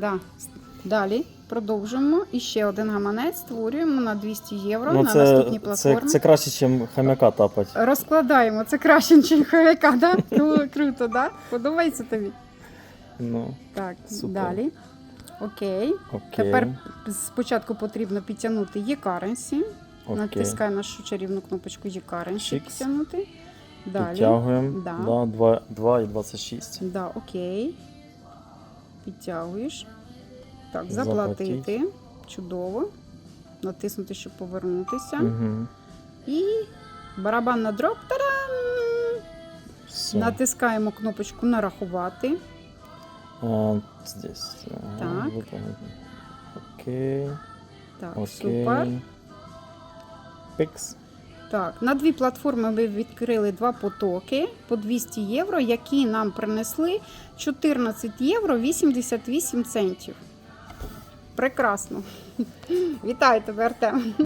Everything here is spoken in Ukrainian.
Да. Далі продовжуємо. І ще один гаманець створюємо на 200 євро Ну, на це, наступній це, платформі. це краще, ніж хам'яка тапати. Розкладаємо. Це краще, ніж хомяка, да? Кру- Круто, да? Подобається тобі? Ну, Так, Супер. далі. Окей. окей. Тепер спочатку потрібно підтягнути e-currency. окей. Натискай нашу чарівну кнопочку e-currency підтягнути. Далі. Підтягуємо. Да. Да. 2, 2 і 26. Да, окей. Підтягуєш. Так, заплатити. Чудово. Натиснути, щоб повернутися. Угу. І барабан на дроп. Та-дам! Все. Натискаємо кнопочку нарахувати. А, здесь. Так. Окей. Так, Окей. супер. Пікс. Так, на дві платформи ми відкрили два потоки по 200 євро, які нам принесли 14 євро 88 центів. Прекрасно. Вітаю тебе, Артем.